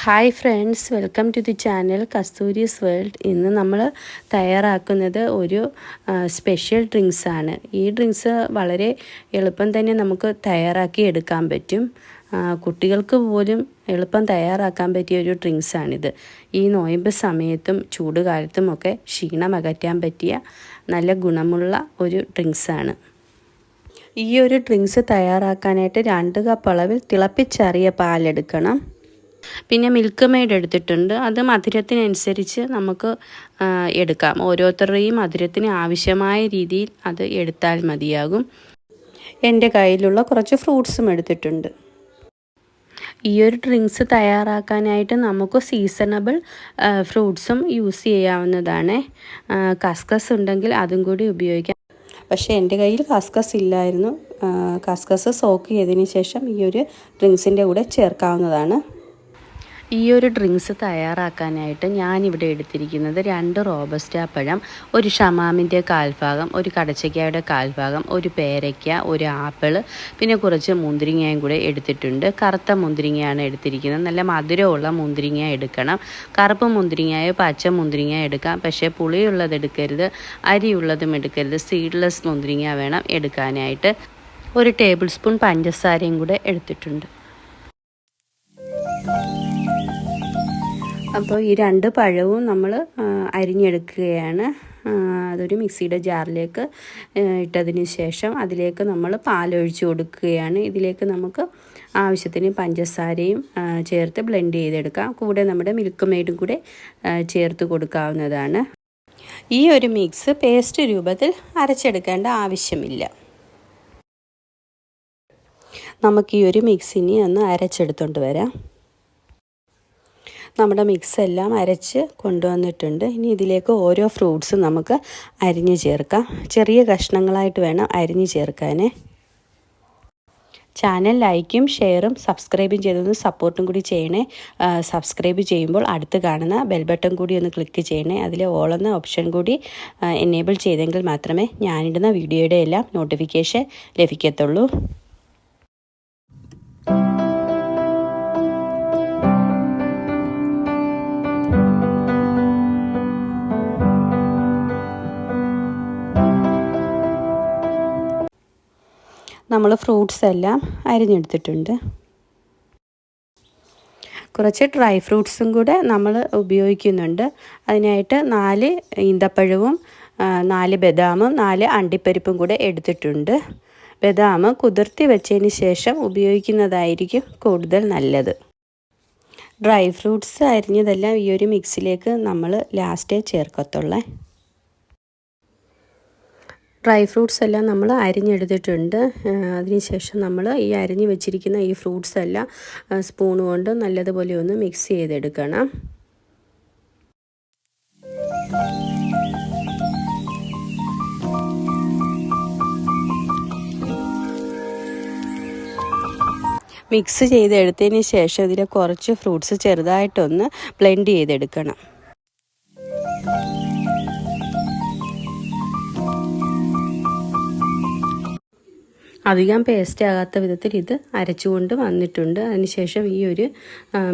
Hi friends welcome to the channel Kasthuri's world ഇന്ന് നമ്മൾ തയ്യാറാക്കുന്നത് ഒരു സ്പെഷ്യൽ ഡ്രിങ്ക്സ് ആണ്. ഈ ഡ്രിങ്ക്സ് വളരെ എളുപ്പം തന്നെ നമുക്ക് തയ്യാറാക്കി എടുക്കാൻ പറ്റും. കുട്ടികൾക്ക് പോലും എളുപ്പം തയ്യാറാക്കാൻ പറ്റിയ ഒരു ഡ്രിങ്ക്സാണിത് ഈ നോയമ്പ് സമയത്തും ചൂടുകാലത്തുമൊക്കെ ക്ഷീണം അകറ്റാൻ പറ്റിയ നല്ല ഗുണമുള്ള ഒരു ഡ്രിങ്ക്സാണ് ഈ ഒരു ഡ്രിങ്ക്സ് തയ്യാറാക്കാനായിട്ട് രണ്ട് കപ്പ് അളവിൽ തിളപ്പിച്ചറിയ പാലെടുക്കണം. പിന്നെ മിൽക്ക് മെയ്ഡ് എടുത്തിട്ടുണ്ട്. അത് മധുരത്തിനനുസരിച്ച് നമുക്ക് എടുക്കാം. ഓരോരുത്തരുടെയും മധുരത്തിന് ആവശ്യമായ രീതിയിൽ അത് എടുത്താൽ മതിയാകും. എന്റെ കയ്യിലുള്ള കുറച്ച് ഫ്രൂട്ട്സും എടുത്തിട്ടുണ്ട്. ഈ ഒരു ഡ്രിങ്ക്സ് തയ്യാറാക്കാനായിട്ട് നമുക്ക് സീസണബിൾ ഫ്രൂട്ട്സും യൂസ് ചെയ്യാവുന്നതാണ്. കസ്കസ് ഉണ്ടെങ്കിൽ അതും കൂടി ഉപയോഗിക്കാം. പക്ഷേ എന്റെ കയ്യിൽ കസ്കസ് ഇല്ലായിരുന്നു. കസ്കസ് സോക്ക് ചെയ്തതിന് ശേഷം ഈ ഒരു ഡ്രിങ്ക്സിന്റെ കൂടെ ചേർക്കാവുന്നതാണ്. ഈ ഒരു ഡ്രിങ്ക്സ് തയ്യാറാക്കാനായിട്ട് ഞാനിവിടെ എടുത്തിരിക്കുന്നത് രണ്ട് റോബസ്റ്റ പഴം ഒരു ഷമാമിന്റെ കാൽഭാഗം ഒരു കടച്ചക്കായുടെ കാൽഭാഗം ഒരു പേരയ്ക്ക ഒരു ആപ്പിൾ പിന്നെ കുറച്ച് മുന്തിരിങ്ങയും കൂടെ എടുത്തിട്ടുണ്ട്. കറുത്ത മുന്തിരിങ്ങയാണ് എടുത്തിരിക്കുന്നത്. നല്ല മധുരമുള്ള മുന്തിരിങ്ങ എടുക്കണം. കറുപ്പ് മുന്തിരിങ്ങയോ പച്ച മുന്തിരിങ്ങ എടുക്കാം. പക്ഷേ പുളിയുള്ളത് എടുക്കരുത് അരിയുള്ളതും എടുക്കരുത്. സീഡ്ലെസ് മുന്തിരിങ്ങ വേണം എടുക്കാനായിട്ട്. ഒരു ടേബിൾ സ്പൂൺ പഞ്ചസാരയും കൂടെ എടുത്തിട്ടുണ്ട്. അപ്പോൾ ഈ രണ്ട് പഴവും നമ്മൾ അരിഞ്ഞെടുക്കുകയാണ്. അതൊരു മിക്സിയുടെ ജാറിലേക്ക് ഇട്ടതിന് ശേഷം അതിലേക്ക് നമ്മൾ പാലൊഴിച്ച് കൊടുക്കുകയാണ്. ഇതിലേക്ക് നമുക്ക് ആവശ്യത്തിന് പഞ്ചസാരയും ചേർത്ത് ബ്ലെൻഡ് ചെയ്തെടുക്കാം. കൂടെ നമ്മുടെ മിൽക്ക് മെയ്ഡും കൂടെ ചേർത്ത് കൊടുക്കാവുന്നതാണ്. ഈ ഒരു മിക്സ് പേസ്റ്റ് രൂപത്തിൽ അരച്ചെടുക്കേണ്ട ആവശ്യമില്ല. നമുക്ക് ഈ ഒരു മിക്സിനി ഒന്ന് അരച്ചെടുത്തോണ്ട് വരാം. നമ്മുടെ മിക്സ് എല്ലാം അരച്ച് കൊണ്ടുവന്നിട്ടുണ്ട്. ഇനി ഇതിലേക്ക് ഓരോ ഫ്രൂട്ട്സും നമുക്ക് അരിഞ്ഞ് ചേർക്കാം. ചെറിയ കഷ്ണങ്ങളായിട്ട് വേണം അരിഞ്ഞ് ചേർക്കാനേ. ചാനൽ ലൈക്കും ഷെയറും സബ്സ്ക്രൈബും ചെയ്തൊന്ന് സപ്പോർട്ടും കൂടി ചെയ്യണേ. സബ്സ്ക്രൈബ് ചെയ്യുമ്പോൾ അടുത്ത് കാണുന്ന ബെൽ ബട്ടൺ കൂടി ഒന്ന് ക്ലിക്ക് ചെയ്യണേ. അതിലെ ഓളെന്ന ഓപ്ഷൻ കൂടി എനേബിൾ ചെയ്തെങ്കിൽ മാത്രമേ ഞാനിടുന്ന വീഡിയോയുടെ എല്ലാം നോട്ടിഫിക്കേഷൻ ലഭിക്കത്തുള്ളൂ. നമ്മൾ ഫ്രൂട്ട്സ് എല്ലാം അരിഞ്ഞെടുത്തിട്ടുണ്ട്. കുറച്ച് ഡ്രൈ ഫ്രൂട്ട്സും കൂടെ നമ്മൾ ഉപയോഗിക്കുന്നുണ്ട്. അതിനായിട്ട് നാല് ഈന്തപ്പഴവും നാല് ബദാമും നാല് അണ്ടിപ്പരിപ്പും കൂടെ എടുത്തിട്ടുണ്ട്. ബദാം കുതിർത്തി വെച്ചതിന് ശേഷം ഉപയോഗിക്കുന്നതായിരിക്കും കൂടുതൽ നല്ലത്. ഡ്രൈ ഫ്രൂട്ട്സ് അരിഞ്ഞതെല്ലാം ഈ ഒരു മിക്സിലേക്ക് നമ്മൾ ലാസ്റ്റേ ചേർക്കത്തുള്ളേ. ഡ്രൈ ഫ്രൂട്ട്സ് എല്ലാം നമ്മൾ അരിഞ്ഞെടുത്തിട്ടുണ്ട്. അതിനുശേഷം നമ്മൾ ഈ അരിഞ്ഞ് വെച്ചിരിക്കുന്ന ഈ ഫ്രൂട്ട്സ് എല്ലാം സ്പൂൺ കൊണ്ട് നല്ലതുപോലെ ഒന്ന് മിക്സ് ചെയ്തെടുക്കണം. മിക്സ് ചെയ്തെടുത്തതിന് ശേഷം ഇതിൽ കുറച്ച് ഫ്രൂട്ട്സ് ചെറുതായിട്ടൊന്ന് ബ്ലെൻഡ് ചെയ്തെടുക്കണം. അധികം പേസ്റ്റ് ആകാത്ത വിധത്തിൽ ഇത് അരച്ചുകൊണ്ട് വന്നിട്ടുണ്ട്. അതിനുശേഷം ഈ ഒരു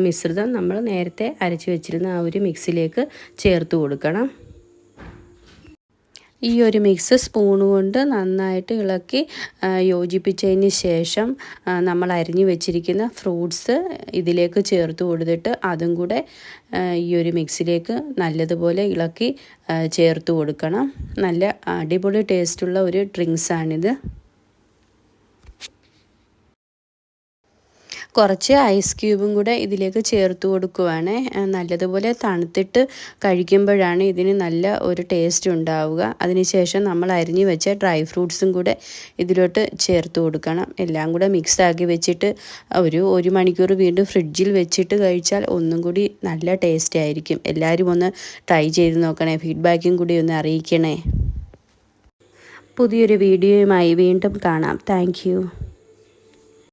മിശ്രിതം നമ്മൾ നേരത്തെ അരച്ച് വെച്ചിരുന്ന ആ ഒരു മിക്സിലേക്ക് ചേർത്ത് കൊടുക്കണം. ഈ ഒരു മിക്സ് സ്പൂൺ കൊണ്ട് നന്നായിട്ട് ഇളക്കി യോജിപ്പിച്ചതിന് ശേഷം നമ്മൾ അരിഞ്ഞു വെച്ചിരിക്കുന്ന ഫ്രൂട്ട്സ് ഇതിലേക്ക് ചേർത്ത് കൊടുത്തിട്ട് അതും കൂടെ ഈ ഒരു മിക്സിലേക്ക് നല്ലതുപോലെ ഇളക്കി ചേർത്ത് കൊടുക്കണം. നല്ല അടിപൊളി ടേസ്റ്റുള്ള ഒരു ഡ്രിങ്ക്സാണിത് കുറച്ച് ഐസ് ക്യൂബും കൂടെ ഇതിലേക്ക് ചേർത്ത് കൊടുക്കുവാണ്. നല്ലതുപോലെ തണുത്തിട്ട് കഴിക്കുമ്പോഴാണ് ഇതിന് നല്ല ഒരു ടേസ്റ്റ് ഉണ്ടാവുക. അതിനുശേഷം നമ്മൾ അരിഞ്ഞു വെച്ച ഡ്രൈ ഫ്രൂട്ട്സും കൂടെ ഇതിലോട്ട് ചേർത്ത് കൊടുക്കണം. എല്ലാം കൂടെ മിക്സ് ആക്കി വെച്ചിട്ട് ഒരു ഒരു മണിക്കൂർ വീണ്ടും ഫ്രിഡ്ജിൽ വെച്ചിട്ട് കഴിച്ചാൽ ഒന്നും കൂടി നല്ല ടേസ്റ്റ് ആയിരിക്കും. എല്ലാവരും ഒന്ന് ട്രൈ ചെയ്ത് നോക്കണേ. ഫീഡ്ബാക്കും കൂടി ഒന്ന് അറിയിക്കണേ. പുതിയൊരു വീഡിയോയുമായി വീണ്ടും കാണാം. താങ്ക്